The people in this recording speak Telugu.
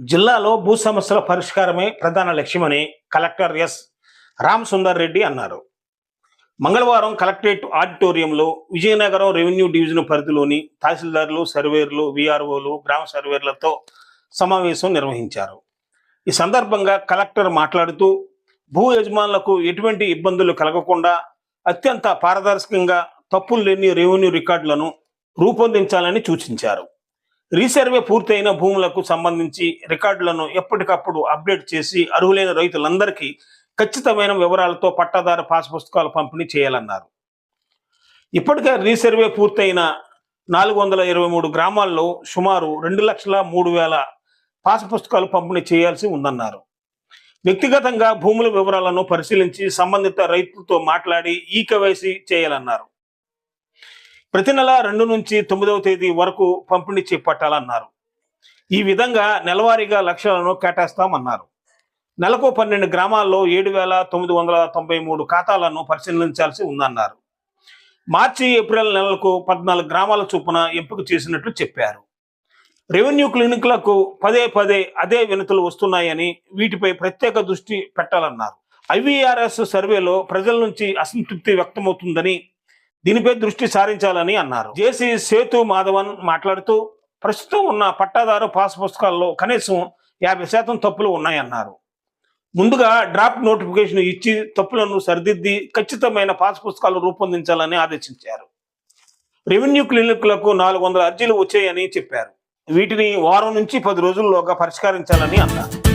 జిల్లాలో భూ సమస్యల పరిష్కారమే ప్రధాన లక్ష్యమని కలెక్టర్ ఎస్ రామ్ సుందర్ రెడ్డి అన్నారు. మంగళవారం కలెక్టరేట్ ఆడిటోరియంలో విజయనగరం రెవెన్యూ డివిజన్ పరిధిలోని తహసీల్దార్లు సర్వేర్లు విఆర్ఓలు గ్రామ సర్వేర్లతో సమావేశం నిర్వహించారు. ఈ సందర్భంగా కలెక్టర్ మాట్లాడుతూ భూ యజమానులకు ఎటువంటి ఇబ్బందులు కలగకుండా అత్యంత పారదర్శకంగా తప్పులు లేని రెవెన్యూ రికార్డులను రూపొందించాలని సూచించారు. రీసర్వే పూర్తయిన భూములకు సంబంధించి రికార్డులను ఎప్పటికప్పుడు అప్డేట్ చేసి అర్హులైన రైతులందరికీ ఖచ్చితమైన వివరాలతో పట్టాదారు పాస్ పుస్తకాలు పంపిణీ చేయాలన్నారు. ఇప్పటికే రీసర్వే పూర్తయిన నాలుగు వందల ఇరవై మూడు గ్రామాల్లో సుమారు రెండు లక్షల మూడు వేల పాస్ పుస్తకాలు పంపిణీ చేయాల్సి ఉందన్నారు. వ్యక్తిగతంగా భూముల వివరాలను పరిశీలించి సంబంధిత రైతులతో మాట్లాడి ఈ కేవైసీ చేయాలన్నారు. ప్రతి నెల రెండు నుంచి తొమ్మిదవ తేదీ వరకు పంపిణీ చేపట్టాలన్నారు. ఈ విధంగా నెలవారీగా లక్షలను కేటాయిస్తామన్నారు. నెలకు పన్నెండు గ్రామాల్లో ఏడు వేల తొమ్మిది వందల తొంభై మూడు ఖాతాలను పరిశీలించాల్సి ఉందన్నారు. మార్చి ఏప్రిల్ నెలలకు పద్నాలుగు గ్రామాల చొప్పున ఎంపిక చేసినట్లు చెప్పారు. రెవెన్యూ క్లినిక్లకు పదే పదే అదే వినతులు వస్తున్నాయని వీటిపై ప్రత్యేక దృష్టి పెట్టాలన్నారు. ఐవీఆర్ఎస్ సర్వేలో ప్రజల నుంచి అసంతృప్తి వ్యక్తమవుతుందని దీనిపై దృష్టి సారించాలని అన్నారు. జేసీ సేతు మాధవన్ మాట్లాడుతూ ప్రస్తుతం ఉన్న పట్టాదారు పాస్ పుస్తకాల్లో కనీసం యాభై శాతం తప్పులు ఉన్నాయన్నారు. ముందుగా డ్రాప్ నోటిఫికేషన్ ఇచ్చి తప్పులను సరిదిద్ది ఖచ్చితమైన పాస్ పుస్తకాలు రూపొందించాలని ఆదేశించారు. రెవెన్యూ క్లినిక్లకు నాలుగు వందల అర్జీలు వచ్చాయని చెప్పారు. వీటిని వారం నుంచి పది రోజుల్లోగా పరిష్కరించాలని అన్నారు.